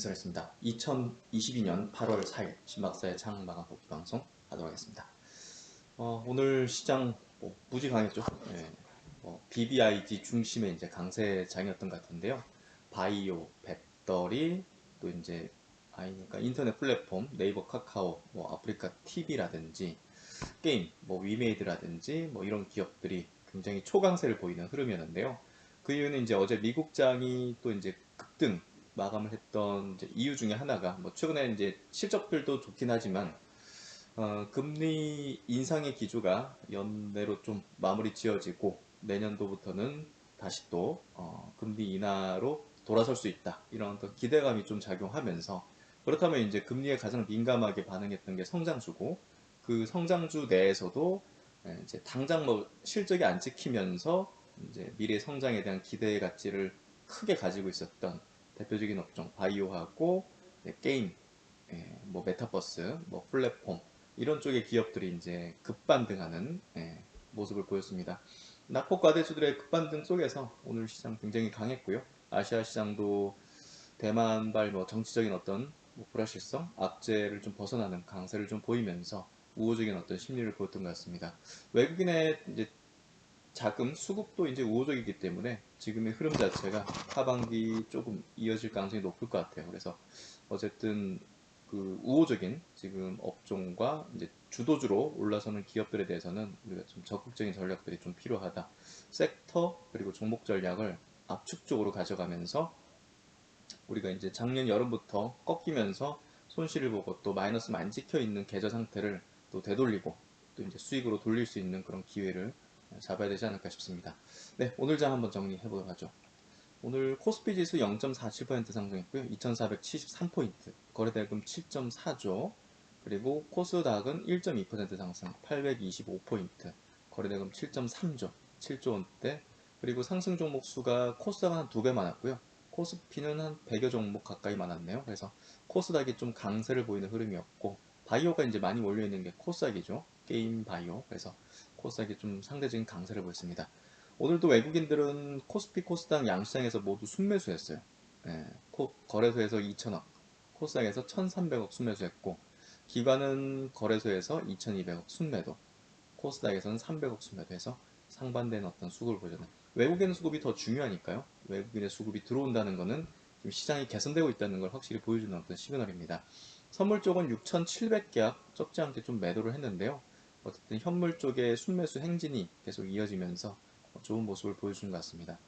인사했습니다. 2022년 8월 4일 신박사의 창 마감 복귀 방송 하도록 하겠습니다. 어, 오늘 시장 뭐 무지 강했죠. 예, 뭐 BBIG 중심의 이제 강세장이었던 것 같은데요. 바이오, 배터리, 또 이제 아이니까 인터넷 플랫폼, 네이버, 카카오, 뭐 아프리카 TV라든지 게임, 뭐 위메이드라든지 뭐 이런 기업들이 굉장히 초강세를 보이는 흐름이었는데요. 그 이유는 이제 어제 미국장이 또 이제 급등 마감을 했던 이유 중에 하나가 뭐 최근에 이제 실적들도 좋긴 하지만 어, 금리 인상의 기조가 연내로 좀 마무리 지어지고 내년도부터는 다시 또 어, 금리 인하로 돌아설 수 있다. 이런 어떤 기대감이 좀 작용하면서 그렇다면 이제 금리에 가장 민감하게 반응했던 게 성장주고 그 성장주 내에서도 예, 이제 당장 뭐 실적이 안 찍히면서 이제 미래 성장에 대한 기대 가치를 크게 가지고 있었던 대표적인 업종 바이오하고 네, 게임, 예, 뭐 메타버스, 뭐 플랫폼 이런 쪽의 기업들이 이제 급반등하는 예, 모습을 보였습니다. 낙폭 과대주들의 급반등 속에서 오늘 시장 굉장히 강했고요. 아시아 시장도 대만발 뭐 정치적인 어떤 뭐 불확실성, 악재를 좀 벗어나는 강세를 좀 보이면서 우호적인 어떤 심리를 보였던 것 같습니다. 외국인의 이제 자금 수급도 이제 우호적이기 때문에 지금의 흐름 자체가 하반기 조금 이어질 가능성이 높을 것 같아요. 그래서 어쨌든 그 우호적인 지금 업종과 이제 주도주로 올라서는 기업들에 대해서는 우리가 좀 적극적인 전략들이 좀 필요하다. 섹터 그리고 종목 전략을 압축적으로 가져가면서 우리가 이제 작년 여름부터 꺾이면서 손실을 보고 또 마이너스 많이 찍혀 있는 계좌 상태를 또 되돌리고 또 이제 수익으로 돌릴 수 있는 그런 기회를 잡아야 되지 않을까 싶습니다. 네, 오늘 장 한번 정리해 보도록 하죠. 오늘 코스피 지수 0.47% 상승했고요. 2,473포인트, 거래대금 7.4조, 그리고 코스닥은 1.2% 상승, 825포인트, 거래대금 7.3조, 7조 원대, 그리고 상승 종목 수가 코스닥은 한 두 배 많았고요. 코스피는 한 100여 종목 가까이 많았네요. 그래서 코스닥이 좀 강세를 보이는 흐름이었고, 바이오가 이제 많이 몰려 있는 게 코스닥이죠. 게임 바이오. 그래서 코스닥이 좀 상대적인 강세를 보였습니다. 오늘도 외국인들은 코스피, 코스닥 양시장에서 모두 순매수했어요. 예, 코, 거래소에서 2천억, 코스닥에서 1,300억 순매수했고 기관은 거래소에서 2,200억 순매도, 코스닥에서는 300억 순매도해서 상반된 어떤 수급을 보여줬네. 외국인 수급이 더 중요하니까요. 외국인의 수급이 들어온다는 것은 시장이 개선되고 있다는 걸 확실히 보여주는 어떤 시그널입니다. 선물 쪽은 6,700계약 적지 않게 좀 매도를 했는데요. 어쨌든 현물 쪽의 순매수 행진이 계속 이어지면서 좋은 모습을 보여주는 것 같습니다.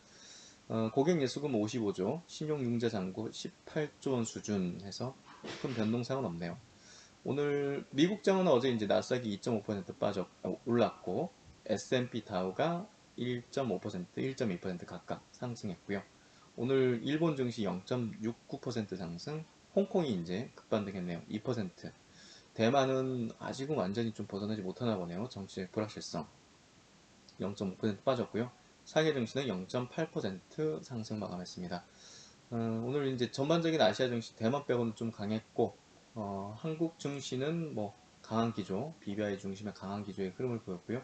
어, 고객 예수금 55조, 신용융자 잔고 18조 원 수준 해서 큰 변동사항은 없네요. 오늘 미국 장은 어제 이제 나스닥이 2.5% 빠져 어, 올랐고 S&P 다우가 1.5%, 1.2% 각각 상승했고요. 오늘 일본 증시 0.69% 상승, 홍콩이 이제 급반등했네요. 2%. 대만은 아직은 완전히 좀 벗어나지 못하나 보네요. 정치적 불확실성. 0.5% 빠졌고요. 상해 증시는 0.8% 상승 마감했습니다. 어, 오늘 이제 전반적인 아시아 증시 대만 빼고는 좀 강했고 어, 한국 증시는 뭐 강한 기조, BBI 중심의 강한 기조의 흐름을 보였고요.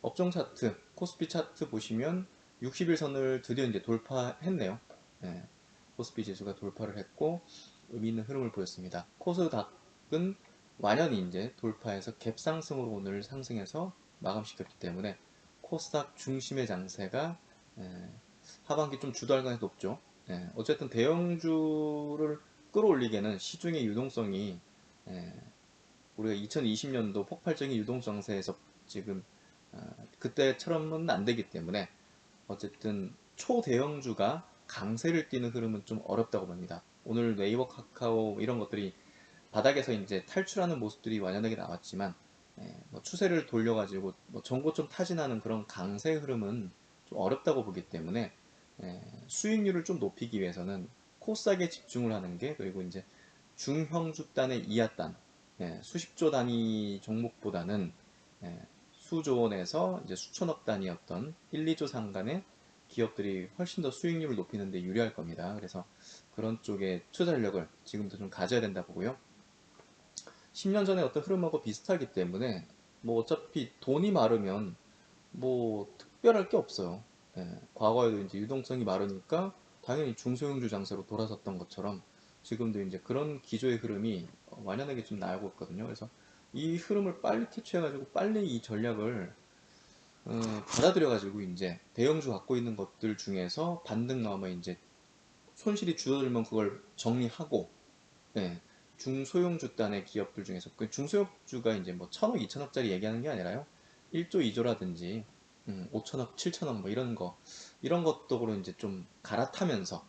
업종 차트, 코스피 차트 보시면 60일선을 드디어 이제 돌파했네요. 네, 코스피 지수가 돌파를 했고 의미 있는 흐름을 보였습니다. 코스닥은 완연히 이제 돌파해서 갭상승으로 오늘 상승해서 마감시켰기 때문에 코스닥 중심의 장세가 하반기 좀 주도할 가능성이 높죠. 어쨌든 대형주를 끌어올리기에는 시중의 유동성이 우리가 2020년도 폭발적인 유동성세에서 지금 어, 그때처럼은 안 되기 때문에 어쨌든 초대형주가 강세를 띠는 흐름은 좀 어렵다고 봅니다. 오늘 네이버, 카카오 이런 것들이 바닥에서 이제 탈출하는 모습들이 완연하게 나왔지만 예, 뭐 추세를 돌려가지고 뭐 전고점 타진하는 그런 강세 흐름은 좀 어렵다고 보기 때문에 예, 수익률을 좀 높이기 위해서는 코스닥에 집중을 하는 게 그리고 이제 중형주단의 이하단 예, 수십조 단위 종목보다는 예, 수조 원에서 이제 수천억 단위였던 1, 2조 상간의 기업들이 훨씬 더 수익률을 높이는 데 유리할 겁니다. 그래서 그런 쪽에 투자 전력을 지금부터 좀 가져야 된다 보고요. 10년 전에 어떤 흐름하고 비슷하기 때문에 뭐 어차피 돈이 마르면 뭐 특별할 게 없어요. 예, 과거에도 이제 유동성이 마르니까 당연히 중소형주 장세로 돌아섰던 것처럼 지금도 이제 그런 기조의 흐름이 어, 완연하게 좀 나오고 있거든요. 그래서 이 흐름을 빨리 캐치해가지고 빨리 이 전략을 어, 받아들여가지고 이제 대형주 갖고 있는 것들 중에서 반등 나오면 이제 손실이 줄어들면 그걸 정리하고 예, 중소형주단의 기업들 중에서 그 중소형주가 이제 뭐 천억, 이천억짜리 얘기하는 게 아니라요. 1조, 2조라든지 음, 5천억, 7천억 뭐 이런 거 이런 것도로 이제 좀 갈아타면서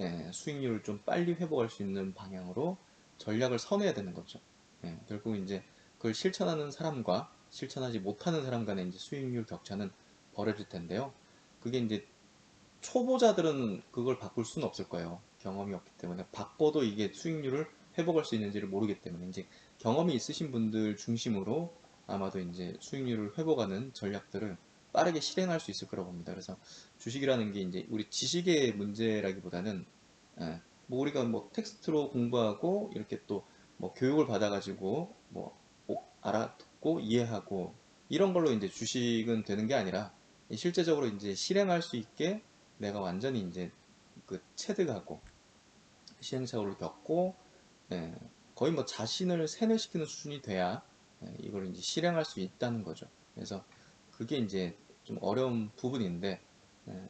예, 수익률을 좀 빨리 회복할 수 있는 방향으로 전략을 선해야 되는 거죠. 예, 결국 이제 그걸 실천하는 사람과 실천하지 못하는 사람 간의 이제 수익률 격차는 벌어질 텐데요. 그게 이제 초보자들은 그걸 바꿀 수는 없을 거예요. 경험이 없기 때문에 바꿔도 이게 수익률을 회복할 수 있는지를 모르기 때문에 이제 경험이 있으신 분들 중심으로 아마도 이제 수익률을 회복하는 전략들을 빠르게 실행할 수 있을 거라고 봅니다. 그래서 주식이라는 게 이제 우리 지식의 문제라기보다는 예, 뭐 우리가 뭐 텍스트로 공부하고 이렇게 또 뭐 교육을 받아가지고 뭐 오- 알아듣고 이해하고 이런 걸로 이제 주식은 되는 게 아니라 실제적으로 이제 실행할 수 있게 내가 완전히 이제 그 체득하고 시행착오를 겪고 예, 거의 뭐 자신을 세뇌시키는 수준이 돼야 예, 이걸 이제 실행할 수 있다는 거죠. 그래서 그게 이제 좀 어려운 부분인데 예,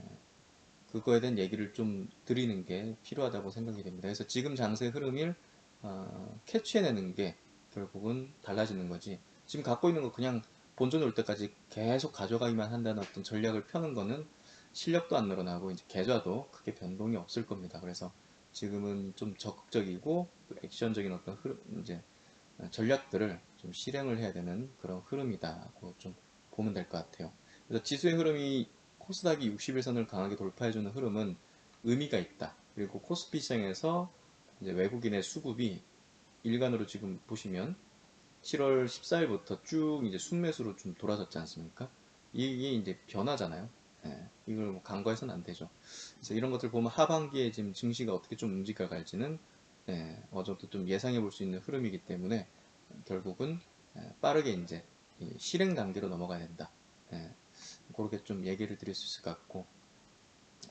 그거에 대한 얘기를 좀 드리는 게 필요하다고 생각이 됩니다. 그래서 지금 장세 흐름을 어, 캐치해내는 게 결국은 달라지는 거지. 지금 갖고 있는 거 그냥 본전 올 때까지 계속 가져가기만 한다는 어떤 전략을 펴는 거는 실력도 안 늘어나고 이제 계좌도 크게 변동이 없을 겁니다. 그래서 지금은 좀 적극적이고 또 액션적인 어떤 흐름, 이제 전략들을 좀 실행을 해야 되는 그런 흐름이다고 좀 보면 될 것 같아요. 그래서 지수의 흐름이 코스닥이 60일선을 강하게 돌파해주는 흐름은 의미가 있다. 그리고 코스피 시장에서 이제 외국인의 수급이 일간으로 지금 보시면 7월 14일부터 쭉 이제 순매수로 좀 돌아섰지 않습니까? 이게 이제 변화잖아요. 예, 이걸 뭐 간과해서는 안 되죠. 그래서 이런 것들 보면 하반기에 지금 증시가 어떻게 좀 움직여 갈지는 예, 정도 좀 예상해 볼 수 있는 흐름이기 때문에 결국은 예, 빠르게 이제 이 실행 단계로 넘어가야 된다. 예, 그렇게 좀 얘기를 드릴 수 있을 것 같고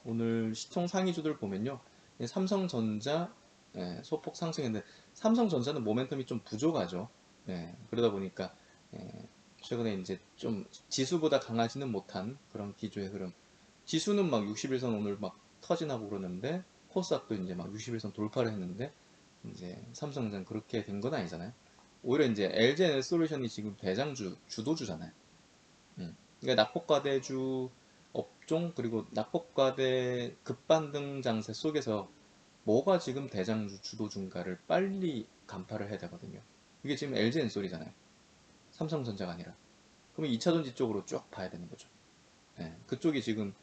오늘 시총 상위주들 보면요. 이 삼성전자 예, 소폭 상승했는데 삼성전자는 모멘텀이 좀 부족하죠. 예, 그러다 보니까 예, 최근에 이제 좀 지수보다 강하지는 못한 그런 기조의 흐름. 지수는 막 60일선 오늘 막 터진하고 그러는데 코스닥도 이제 막 60일선 돌파를 했는데 이제 삼성전자는 그렇게 된 건 아니잖아요. 오히려 이제 LG 에너 솔루션이 지금 대장주 주도주잖아요. 음. 그러니까 낙폭과대주 업종 그리고 낙폭과대 급반등 장세 속에서 뭐가 지금 대장주 주도주인가를 빨리 간파를 해야 되거든요. 이게 지금 LG 엔솔이잖아요. 삼성전자가 아니라. 그러면 2차전지 쪽으로 쭉 봐야 되는 거죠. 예, 그쪽이 지금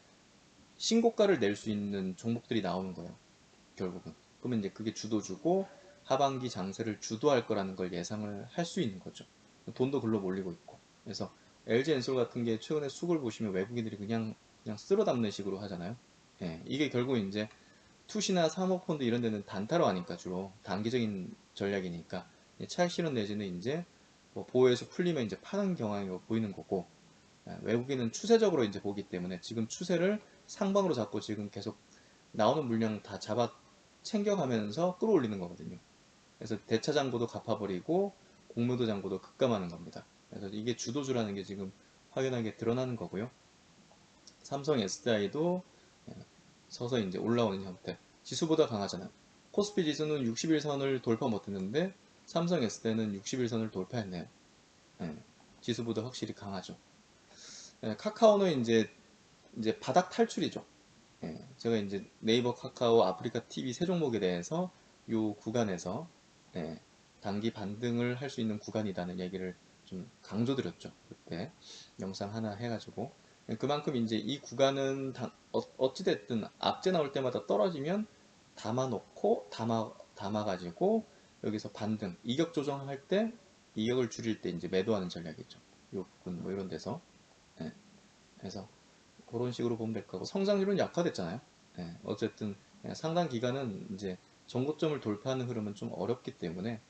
신고가를 낼 수 있는 종목들이 나오는 거예요. 결국은. 그러면 이제 그게 주도주고 하반기 장세를 주도할 거라는 걸 예상을 할 수 있는 거죠. 돈도 글로 몰리고 있고. 그래서 LG 엔솔 같은 게 최근에 수급을 보시면 외국인들이 그냥 그냥 쓸어 담는 식으로 하잖아요. 예, 이게 결국 이제 투시나 사모펀드 이런 데는 단타로 하니까 주로 단기적인 전략이니까 차익 실현 내지는 이제 뭐 보호에서 풀리면 이제 파는 경향이 보이는 거고 예, 외국인은 추세적으로 이제 보기 때문에 지금 추세를 상방으로 잡고 지금 계속 나오는 물량 다 잡아 챙겨가면서 끌어올리는 거거든요. 그래서 대차 장고도 갚아버리고 공무도 장고도 급감하는 겁니다. 그래서 이게 주도주라는 게 지금 확연하게 드러나는 거고요. 삼성 SDI도 서서 이제 올라오는 형태. 지수보다 강하잖아요. 코스피 지수는 60일선을 돌파 못했는데 삼성 SDI는 60일선을 돌파했네요. 예, 지수보다 확실히 강하죠. 예, 카카오는 이제 이제 바닥 탈출이죠. 예, 제가 이제 네이버, 카카오, 아프리카 TV 세 종목에 대해서 요 구간에서 예, 단기 반등을 할 수 있는 구간이라는 얘기를 좀 강조드렸죠. 그때 영상 하나 해가지고 예, 그만큼 이제 이 구간은 다- 어, 어찌됐든 악재 나올 때마다 떨어지면 담아놓고 담아 담아가지고 여기서 반등 이격 조정할 때 이격을 줄일 때 이제 매도하는 전략이죠. 요 부분 뭐 이런 데서 예, 그래서 그런 식으로 보면 될 거고 성장률은 약화됐잖아요. 예, 어쨌든 예, 상당 기간은 이제 전고점을 돌파하는 흐름은 좀 어렵기 때문에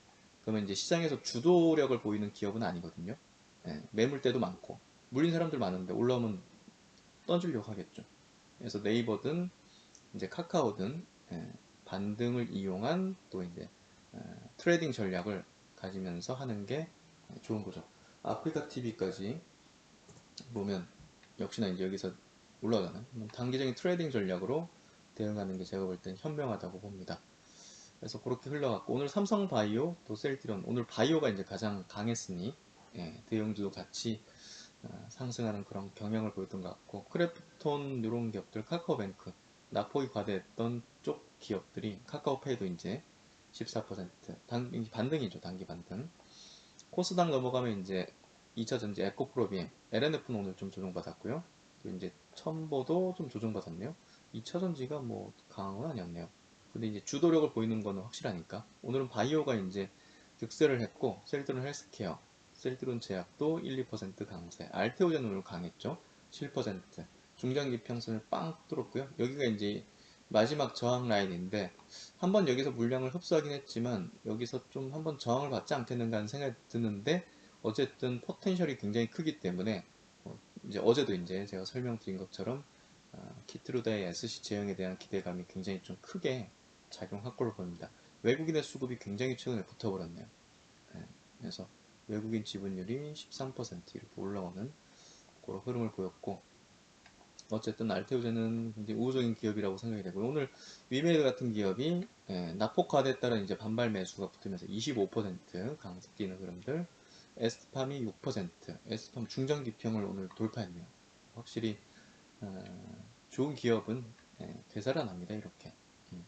그러면 이제 시장에서 주도력을 보이는 기업은 아니거든요. 예, 매물대도 많고 물린 사람들 많은데 올라오면 던지려고 하겠죠. 그래서 네이버든 이제 카카오든 예, 반등을 이용한 또 이제 어, 트레이딩 전략을 가지면서 하는 게 좋은 거죠. 아프리카 TV까지 보면 역시나 이제 여기서 올라가는 단기적인 트레이딩 전략으로 대응하는 게 제가 볼 땐 현명하다고 봅니다. 그래서 그렇게 흘러갔고 오늘 삼성 바이오 또 셀트리온 오늘 바이오가 이제 가장 강했으니 예, 대형주도 같이 어, 상승하는 그런 경향을 보였던 것 같고 크래프톤 이런 기업들 카카오뱅크 낙폭이 과대했던 쪽 기업들이 카카오페이도 이제 14% 단, 반등이죠 단기 반등 코스닥 넘어가면 이제 2차 전지 에코프로비엠 LNF는 오늘 좀 조정받았고요 또 이제 첨보도 좀 조정받았네요. 2차 전지가 뭐 강한 건 아니었네요. 근데 이제 주도력을 보이는 거는 확실하니까. 오늘은 바이오가 이제 득세를 했고 셀트론 헬스케어 셀트론 제약도 1, 2% 강세. 알테오젠 오늘 강했죠? 7% 중장기 평선을 빵 뚫었고요. 여기가 이제 마지막 저항 라인인데 한번 여기서 물량을 흡수하긴 했지만 여기서 좀 한번 저항을 받지 않겠는가 하는 생각이 드는데 어쨌든 포텐셜이 굉장히 크기 때문에 어, 이제 어제도 이제 제가 설명드린 것처럼 어, 키트루다의 SC 제형에 대한 기대감이 굉장히 좀 크게 작용할 걸로 보입니다. 외국인의 수급이 굉장히 최근에 붙어버렸네요. 네, 그래서 외국인 지분율이 13% 이렇게 올라오는 그런 흐름을 보였고 어쨌든 알테오제는 굉장히 우호적인 기업이라고 생각이 되고요. 오늘 위메이드 같은 기업이 예, 낙폭화에 따른 이제 반발 매수가 붙으면서 25% 강세 뛰는 흐름들 에스팜이 6% 에스팜 중장기평을 오늘 돌파했네요. 확실히 어, 좋은 기업은 예, 되살아납니다. 이렇게 음.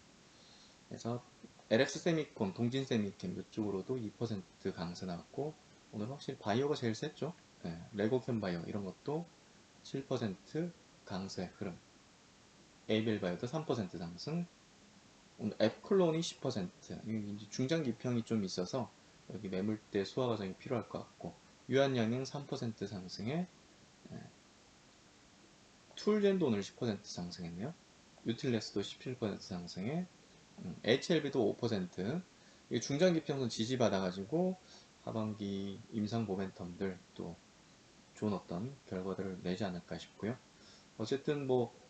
그래서 LX 세미콘, 동진 세미캠 이쪽으로도 2% 강세 나왔고 오늘 확실히 바이오가 제일 셌죠. 예, 레고캠 바이오 이런 것도 7% 강세 흐름. 에이벨 바이오도 3% 상승. 오늘 앱클론이 10%. 중장기평이 좀 있어서 여기 매물대 소화 과정이 필요할 것 같고 유한양행 3% 상승에 예. 툴젠도 오늘 10% 상승했네요. 유틸레스도 17% 상승에 음, HLB도 5% 중장기 평선 지지받아가지고 하반기 임상 모멘텀들 또 좋은 어떤 결과들을 내지 않을까 싶고요. 어쨌든 뭐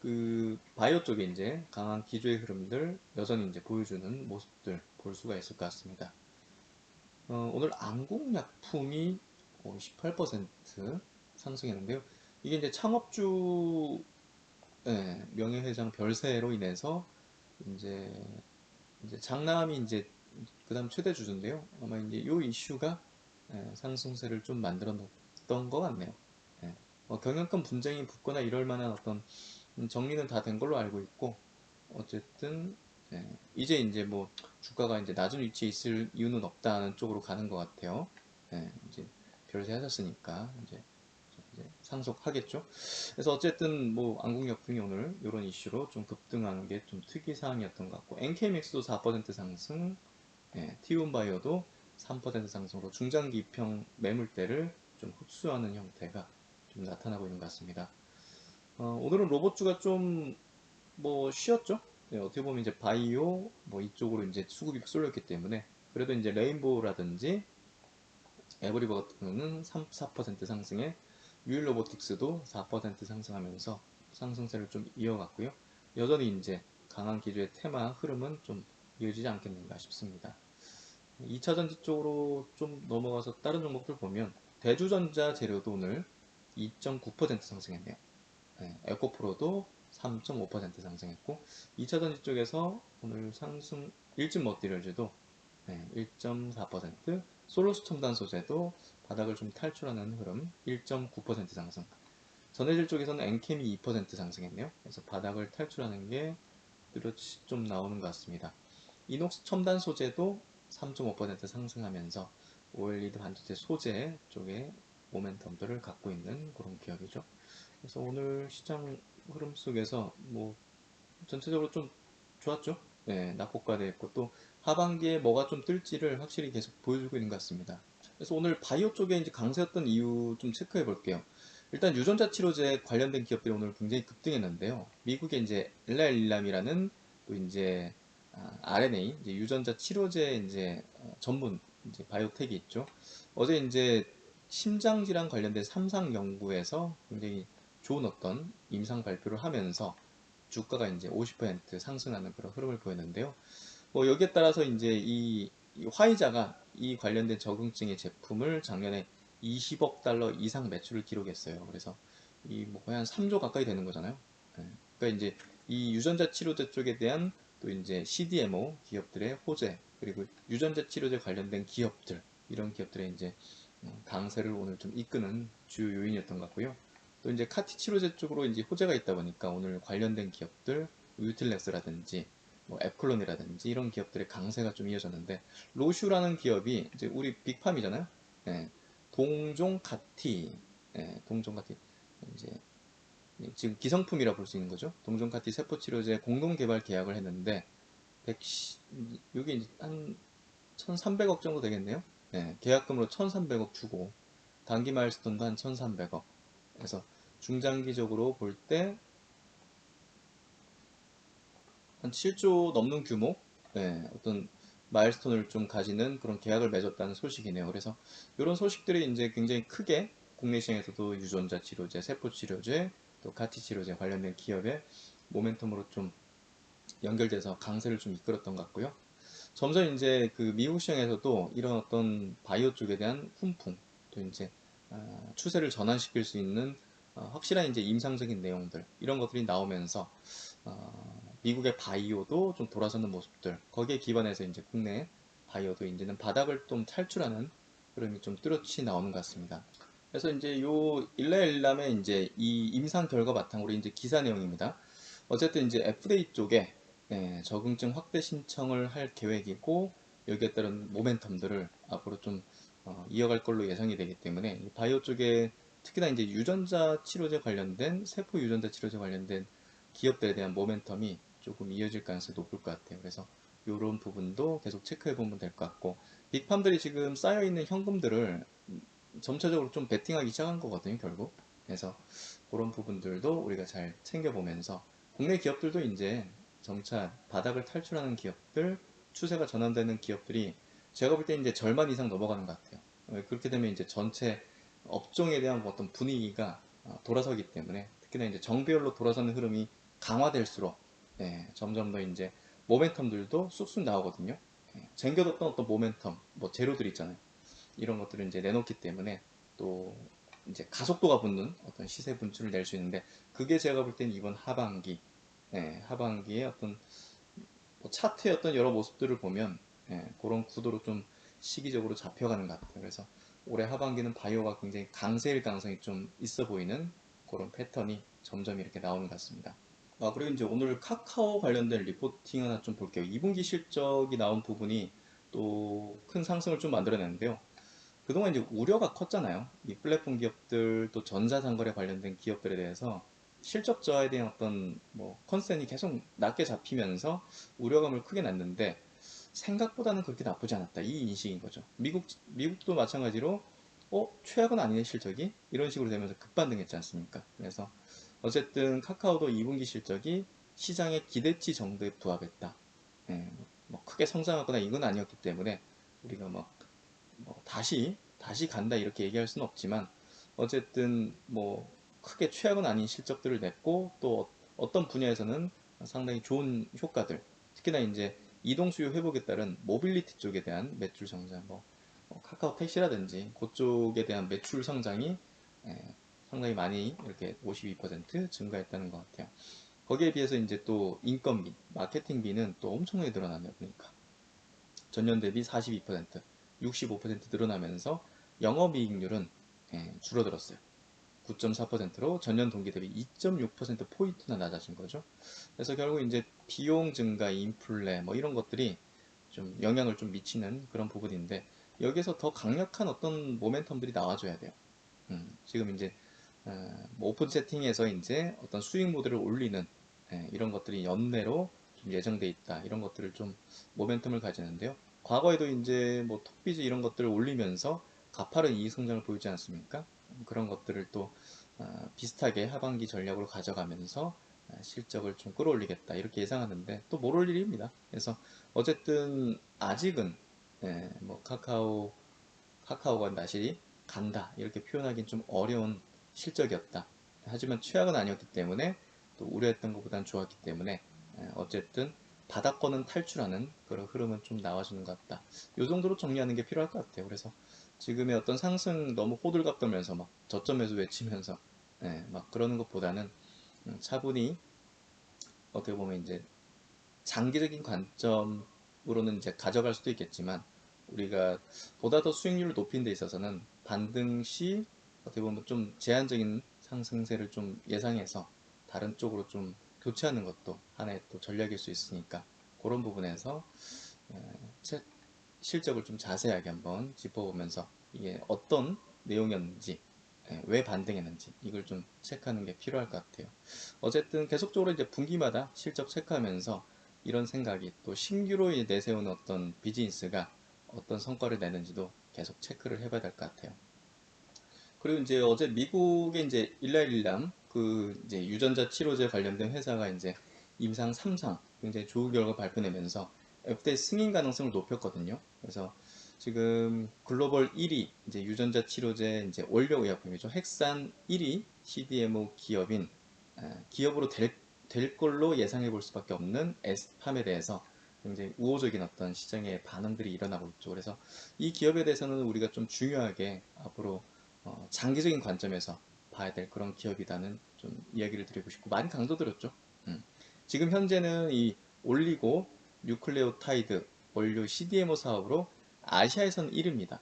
그 바이오 쪽에 이제 강한 기조의 흐름들 여전히 이제 보여주는 모습들 볼 수가 있을 것 같습니다. 어, 오늘 안국약품이 18% 상승했는데요. 이게 이제 창업주 네, 명예회장 별세로 인해서 이제 이제 장남이 이제 그다음 최대 주주인데요. 아마 이제 요 이슈가 네, 상승세를 좀 만들어 놓던 것 같네요. 네. 어, 경영권 분쟁이 붙거나 이럴 만한 어떤 정리는 다 된 걸로 알고 있고 어쨌든 네, 이제 이제 뭐 주가가 이제 낮은 위치에 있을 이유는 없다는 쪽으로 가는 것 같아요. 네, 이제 별세 하셨으니까 이제, 이제 상속하겠죠. 그래서 어쨌든 뭐 안국약품이 오늘 이런 이슈로 좀 급등하는 게 좀 특이 사항이었던 것 같고 NKMX도 4% 상승, 네, 티움바이오도 3% 상승으로 중장기 입형 매물대를 좀 흡수하는 형태가 좀 나타나고 있는 것 같습니다. 어, 오늘은 로봇주가 좀 뭐 쉬었죠? 네, 어떻게 보면 이제 바이오 뭐 이쪽으로 이제 수급이 쏠렸기 때문에 그래도 이제 레인보우라든지 에브리버 같은 경우는 3, 4% 상승에 유일 로보틱스도 4% 상승하면서 상승세를 좀 이어갔고요. 여전히 이제 강한 기조의 테마 흐름은 좀 이어지지 않겠는가 싶습니다. 2차 전지 쪽으로 좀 넘어가서 다른 종목들 보면 대주전자 재료도 오늘 2.9% 상승했네요. 네, 에코프로도 3.5% 상승했고 2차 전지 쪽에서 오늘 상승 1진 머티리얼즈도 네, 1.4% 솔로스 첨단 소재도 바닥을 좀 탈출하는 흐름 1.9% 상승. 전해질 쪽에서는 엔캠이 2% 상승했네요. 그래서 바닥을 탈출하는 게 뚜렷이 좀 나오는 것 같습니다. 이녹스 첨단 소재도 3.5% 상승하면서 OLED 반도체 소재 쪽에 모멘텀들을 갖고 있는 그런 기업이죠. 그래서 오늘 시장 흐름 속에서 뭐 전체적으로 좀 좋았죠. 네, 낙폭과대했고 또 하반기에 뭐가 좀 뜰지를 확실히 계속 보여주고 있는 것 같습니다. 그래서 오늘 바이오 쪽에 이제 강세였던 이유 좀 체크해 볼게요. 일단 유전자 치료제 관련된 기업들이 오늘 굉장히 급등했는데요. 미국의 이제 엘라일람이라는 또 이제 아, RNA 이제 유전자 치료제 이제 어, 전문 이제 바이오텍이 있죠. 어제 이제 심장 질환 관련된 삼상 연구에서 굉장히 좋은 어떤 임상 발표를 하면서 주가가 이제 50% 상승하는 그런 흐름을 보였는데요. 뭐 여기에 따라서 이제 이, 이 화이자가 이 관련된 적응증의 제품을 작년에 20억 달러 이상 매출을 기록했어요. 그래서 이 뭐 거의 한 3조 가까이 되는 거잖아요. 예. 그러니까 이제 이 유전자 치료제 쪽에 대한 또 이제 CDMO 기업들의 호재 그리고 유전자 치료제 관련된 기업들 이런 기업들의 이제 어, 강세를 오늘 좀 이끄는 주요 요인이었던 것 같고요. 또 이제 카티 치료제 쪽으로 이제 호재가 있다 보니까 오늘 관련된 기업들 유틸렉스라든지 뭐 앱클론이라든지 이런 기업들의 강세가 좀 이어졌는데 로슈라는 기업이 이제 우리 빅팜이잖아요. 예, 동종 카티, 예, 동종 카티 이제 지금 기성품이라 볼 수 있는 거죠. 동종 카티 세포 치료제 공동 개발 계약을 했는데 100, 여기 이제 한 1,300억 정도 되겠네요. 예, 계약금으로 1,300억 주고 단기 마일스톤도 한 1,300억. 그래서 중장기적으로 볼 때 한 7조 넘는 규모 예, 어떤 마일스톤을 좀 가지는 그런 계약을 맺었다는 소식이네요. 그래서 이런 소식들이 이제 굉장히 크게 국내 시장에서도 유전자 치료제, 세포 치료제, 또 가티 치료제 관련된 기업의 모멘텀으로 좀 연결돼서 강세를 좀 이끌었던 것 같고요. 점점 이제 그 미국 시장에서도 이런 어떤 바이오 쪽에 대한 훈풍, 또 이제 어, 추세를 전환시킬 수 있는 어, 확실한 이제 임상적인 내용들 이런 것들이 나오면서 어, 미국의 바이오도 좀 돌아서는 모습들 거기에 기반해서 이제 국내 바이오도 이제는 바닥을 좀 탈출하는 흐름이 좀 뚜렷이 나오는 것 같습니다. 그래서 이제 요 일라일람의 이제 이 임상 결과 바탕으로 이제 기사 내용입니다. 어쨌든 이제 FDA 쪽에 네, 적응증 확대 신청을 할 계획이고 여기에 따른 모멘텀들을 앞으로 좀 어, 이어갈 걸로 예상이 되기 때문에 바이오 쪽에 특히나 이제 유전자 치료제 관련된 세포 유전자 치료제 관련된 기업들에 대한 모멘텀이 조금 이어질 가능성이 높을 것 같아요. 그래서 이런 부분도 계속 체크해 보면 될 것 같고 빅팜들이 지금 쌓여 있는 현금들을 점차적으로 좀 베팅하기 시작한 거거든요, 결국. 그래서 그런 부분들도 우리가 잘 챙겨보면서 국내 기업들도 이제 점차 바닥을 탈출하는 기업들, 추세가 전환되는 기업들이 제가 볼 때 이제 절반 이상 넘어가는 것 같아요. 그렇게 되면 이제 전체 업종에 대한 어떤 분위기가 어, 돌아서기 때문에 특히나 이제 정배열로 돌아서는 흐름이 강화될수록 예, 점점 더 이제 모멘텀들도 쑥쑥 나오거든요. 예, 쟁겨뒀던 어떤 모멘텀, 뭐 재료들 있잖아요. 이런 것들을 이제 내놓기 때문에 또 이제 가속도가 붙는 어떤 시세 분출을 낼 수 있는데 그게 제가 볼 때는 이번 하반기 예, 하반기에 어떤 뭐 차트의 어떤 여러 모습들을 보면 예, 그런 구도로 좀 시기적으로 잡혀가는 것 같아요. 그래서 올해 하반기는 바이오가 굉장히 강세일 가능성이 좀 있어 보이는 그런 패턴이 점점 이렇게 나오는 것 같습니다. 아, 그리고 이제 오늘 카카오 관련된 리포팅 하나 좀 볼게요. 2분기 실적이 나온 부분이 또 큰 상승을 좀 만들어냈는데요. 그동안 이제 우려가 컸잖아요. 이 플랫폼 기업들 또 전자상거래 관련된 기업들에 대해서 실적 저하에 대한 어떤 뭐 컨센이 계속 낮게 잡히면서 우려감을 크게 났는데 생각보다는 그렇게 나쁘지 않았다. 이 인식인 거죠. 미국 미국도 마찬가지로 어 최악은 아니네 실적이 이런 식으로 되면서 급반등했지 않습니까? 그래서 어쨌든 카카오도 2분기 실적이 시장의 기대치 정도에 부합했다. 예, 뭐 크게 성장하거나 이건 아니었기 때문에 우리가 막 뭐 다시 다시 간다 이렇게 얘기할 수는 없지만 어쨌든 뭐 크게 최악은 아닌 실적들을 냈고 또 어떤 분야에서는 상당히 좋은 효과들 특히나 이제 이동 수요 회복에 따른 모빌리티 쪽에 대한 매출 성장 뭐 어, 카카오 택시라든지 그쪽에 대한 매출 성장이 예, 상당히 많이 이렇게 52% 증가했다는 것 같아요. 거기에 비해서 이제 또 인건비, 마케팅비는 또 엄청나게 늘어났네요. 보니까 전년 대비 42%, 65% 늘어나면서 영업이익률은 예, 줄어들었어요. 9.4%로 전년 동기 대비 2.6% 포인트나 낮아진 거죠. 그래서 결국 이제 비용 증가, 인플레 뭐 이런 것들이 좀 영향을 좀 미치는 그런 부분인데 여기서 더 강력한 어떤 모멘텀들이 나와줘야 돼요. 음, 지금 이제 어, 뭐 오픈 세팅에서 이제 어떤 수익 모델을 올리는 예, 이런 것들이 연내로 좀 예정돼 있다. 이런 것들을 좀 모멘텀을 가지는데요. 과거에도 이제 뭐 톡비즈 이런 것들을 올리면서 가파른 이익 성장을 보이지 않습니까? 그런 것들을 또 어, 비슷하게 하반기 전략으로 가져가면서 어, 실적을 좀 끌어올리겠다 이렇게 예상하는데 또 모를 일입니다. 그래서 어쨌든 아직은 예, 뭐 카카오 카카오가 다시 간다 이렇게 표현하기는 좀 어려운 실적이었다. 하지만 최악은 아니었기 때문에 또 우려했던 것보다는 좋았기 때문에 예, 어쨌든 바닥권은 탈출하는 그런 흐름은 좀 나와주는 것 같다. 이 정도로 정리하는 게 필요할 것 같아요. 그래서 지금의 어떤 상승 너무 호들갑 떨면서 막 저점에서 외치면서 예, 막 그러는 것보다는 음, 차분히 어떻게 보면 이제 장기적인 관점으로는 이제 가져갈 수도 있겠지만 우리가 보다 더 수익률을 높이는 데 있어서는 반등 시 어떻게 보면 좀 제한적인 상승세를 좀 예상해서 다른 쪽으로 좀 교체하는 것도 하나의 또 전략일 수 있으니까 그런 부분에서 에, 체- 실적을 좀 자세하게 한번 짚어보면서 이게 어떤 내용이었는지 에, 왜 반등했는지 이걸 좀 체크하는 게 필요할 것 같아요. 어쨌든 계속적으로 이제 분기마다 실적 체크하면서 이런 생각이 또 신규로 내세우는 어떤 비즈니스가 어떤 성과를 내는지도 계속 체크를 해봐야 될 것 같아요. 그리고 이제 어제 미국의 이제 일라일람 그 이제 유전자 치료제 관련된 회사가 이제 임상 3상 굉장히 좋은 결과 발표내면서 FDA 승인 가능성을 높였거든요. 그래서 지금 글로벌 1위 이제 유전자 치료제 이제 원료 의약품이죠. 핵산 1위 CDMO 기업인 아, 기업으로 될, 될 걸로 예상해 볼 수밖에 없는 에스팜에 대해서 굉장히 우호적인 어떤 시장의 반응들이 일어나고 있죠. 그래서 이 기업에 대해서는 우리가 좀 중요하게 앞으로 어, 장기적인 관점에서 봐야 될 그런 기업이라는 좀 이야기를 드리고 싶고 많이 강조드렸죠. 음. 지금 현재는 이 올리고 뉴클레오타이드 원료 CDMO 사업으로 아시아에서는 1위입니다.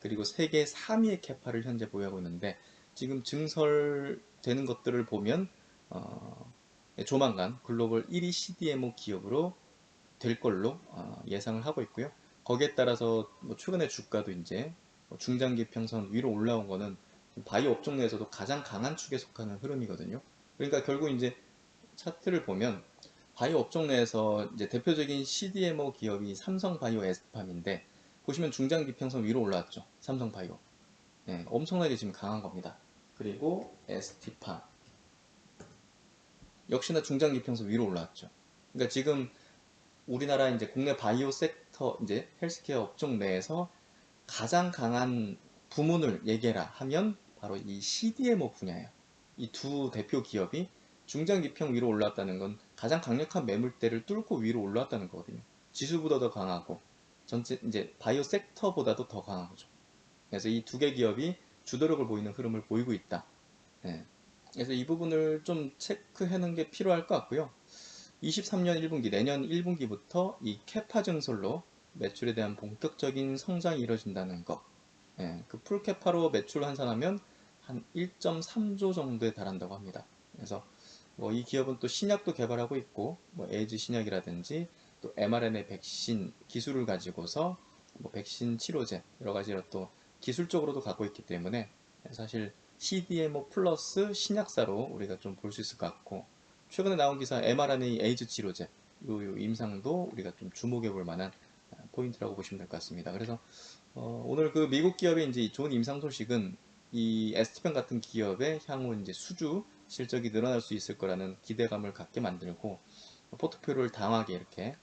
그리고 세계 3위의 캐파를 현재 보유하고 있는데 지금 증설되는 것들을 보면 어, 조만간 글로벌 1위 CDMO 기업으로 될 걸로 어, 예상을 하고 있고요. 거기에 따라서 뭐 최근에 주가도 이제 뭐 중장기 평선 위로 올라온 거는 바이오 업종 내에서도 가장 강한 축에 속하는 흐름이거든요. 그러니까 결국 이제 차트를 보면 바이오 업종 내에서 이제 대표적인 CDMO 기업이 삼성 바이오 에스팜인데 보시면 중장기 평선 위로 올라왔죠. 삼성 바이오. 네, 엄청나게 지금 강한 겁니다. 그리고 에스티팜 역시나 중장 기 평선 위로 올라왔죠. 그러니까 지금 우리나라 이제 국내 바이오 섹터 이제 헬스케어 업종 내에서 가장 강한 부문을 얘기해라 하면 바로 이 CDMO 분야예요. 이 두 대표 기업이 중장 기평 위로 올라왔다는 건 가장 강력한 매물대를 뚫고 위로 올라왔다는 거거든요. 지수보다 더 강하고 전체 이제 바이오 섹터보다도 더 강한 거죠. 그래서 이 두 개 기업이 주도력을 보이는 흐름을 보이고 있다. 예. 그래서 이 부분을 좀 체크하는 게 필요할 것 같고요. 23년 1분기, 내년 1분기부터 이 캐파 증설로 매출에 대한 본격적인 성장이 이뤄진다는 것. 예, 그 풀캐파로 매출 환산하면 한 1.3조 정도에 달한다고 합니다. 그래서 뭐 이 기업은 또 신약도 개발하고 있고, 뭐 에이즈 신약이라든지 또 mRNA 백신 기술을 가지고서 뭐 백신 치료제 여러 가지로 또 기술적으로도 갖고 있기 때문에 사실 CDMO 플러스 신약사로 우리가 좀 볼 수 있을 것 같고 최근에 나온 기사 mRNA 에이즈 치료제 요, 요 임상도 우리가 좀 주목해 볼 만한 포인트라고 보시면 될 것 같습니다. 그래서 어, 오늘 그 미국 기업의 이제 좋은 임상 소식은 이 에스티펜 같은 기업의 향후 이제 수주 실적이 늘어날 수 있을 거라는 기대감을 갖게 만들고 포트폴리오를 다양하게 이렇게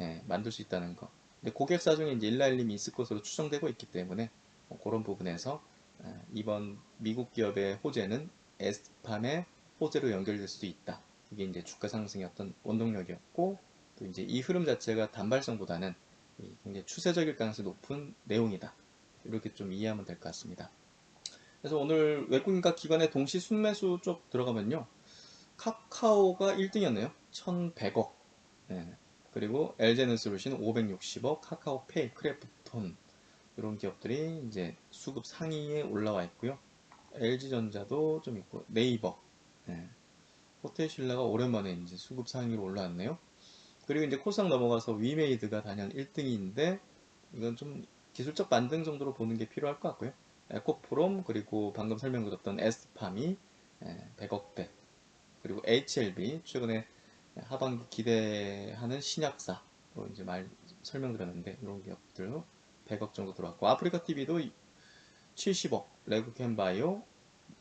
예, 만들 수 있다는 거. 근데 고객사 중에 이제 일라일님이 있을 것으로 추정되고 있기 때문에 뭐 그런 부분에서 예, 이번 미국 기업의 호재는 에스팜의 호재로 연결될 수도 있다. 이게 이제 주가 상승의 어떤 원동력이었고 또 이제 이 흐름 자체가 단발성보다는 이 굉장히 추세적일 가능성이 높은 내용이다. 이렇게 좀 이해하면 될 것 같습니다. 그래서 오늘 외국인과 기관의 동시 순매수 쪽 들어가면요. 카카오가 1등이었네요. 1100억. 네. 그리고 LG에너솔루션 560억, 카카오페이, 크래프톤 이런 기업들이 이제 수급 상위에 올라와 있고요. LG전자도 좀 있고 네이버, 네. 호텔신라가 오랜만에 이제 수급 상위로 올라왔네요. 그리고 이제 코스닥 넘어가서 위메이드가 단연 1등인데 이건 좀 기술적 반등 정도로 보는 게 필요할 것 같고요. 에코프롬 그리고 방금 설명드렸던 에스팜이 100억대 그리고 HLB 최근에 하반기 기대하는 신약사로 이제 말 설명드렸는데 이런 기업들 100억 정도 들어왔고 아프리카 TV도 70억 레그캔바이오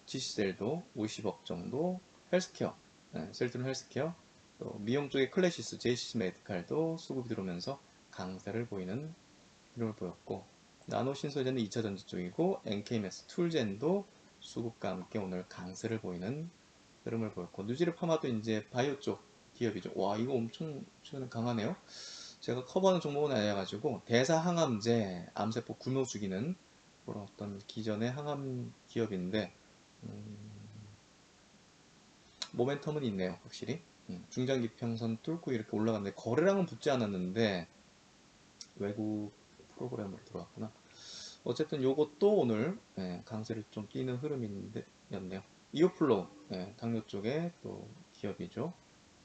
지시셀도 50억 정도 헬스케어 네, 셀트론 헬스케어 또 미용 쪽의 클래시스 제이시스 메디칼도 수급이 들어오면서 강세를 보이는 흐름을 보였고 나노 신소재는 2차 전지 쪽이고 NKMS 툴젠도 수급과 함께 오늘 강세를 보이는 흐름을 보였고 뉴지르 파마도 이제 바이오 쪽 기업이죠. 와 이거 엄청 최근에 강하네요. 제가 커버하는 종목은 아니어가지고 대사항암제 암세포 굶어 죽이는 그런 어떤 기존의 항암 기업인데 음, 모멘텀은 있네요 확실히 음, 중장기 평선 뚫고 이렇게 올라갔는데 거래량은 붙지 않았는데 외국 프로그램으로 들어왔구나 어쨌든 요것도 오늘 예, 강세를 좀 띄는 흐름이었네요 이오플로 예, 당뇨 쪽에 또 기업이죠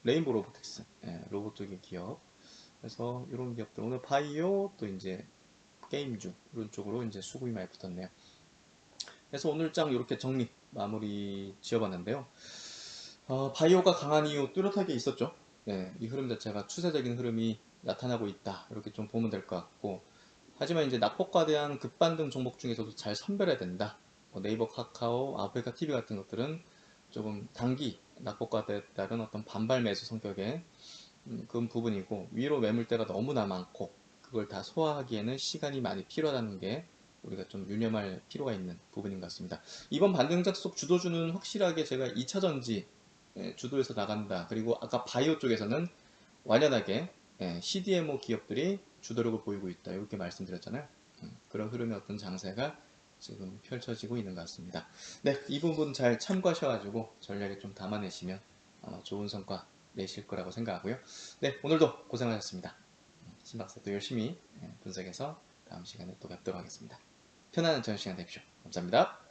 레인보 로보틱스 예, 로봇 쪽의 기업 그래서 이런 기업들 오늘 바이오 또 이제 게임주 이런 쪽으로 이제 수급이 많이 붙었네요. 그래서 오늘 장 이렇게 정리 마무리 지어봤는데요. 어, 바이오가 강한 이유 뚜렷하게 있었죠. 네, 이 흐름 자체가 추세적인 흐름이 나타나고 있다 이렇게 좀 보면 될 것 같고 하지만 이제 낙폭과 대한 급반등 종목 중에서도 잘 선별해야 된다. 뭐 네이버, 카카오, 아프리카 TV 같은 것들은 조금 단기 낙폭과대에 따른 어떤 반발 매수 성격의 음, 그런 부분이고 위로 매물대가 너무나 많고 그걸 다 소화하기에는 시간이 많이 필요하다는 게 우리가 좀 유념할 필요가 있는 부분인 것 같습니다. 이번 반등작 속 주도주는 확실하게 제가 2차전지 예, 주도해서 나간다. 그리고 아까 바이오 쪽에서는 완연하게 예, CDMO 기업들이 주도력을 보이고 있다. 이렇게 말씀드렸잖아요. 음, 그런 흐름의 어떤 장세가 지금 펼쳐지고 있는 것 같습니다. 네, 이 부분 잘 참고하셔가지고 전략에 좀 담아내시면 아마 좋은 성과 내실 거라고 생각하고요. 네, 오늘도 고생하셨습니다. 신박사도 열심히 예, 분석해서 다음 시간에 또 뵙도록 하겠습니다. 편안한 저녁 시간 되십시오. 감사합니다.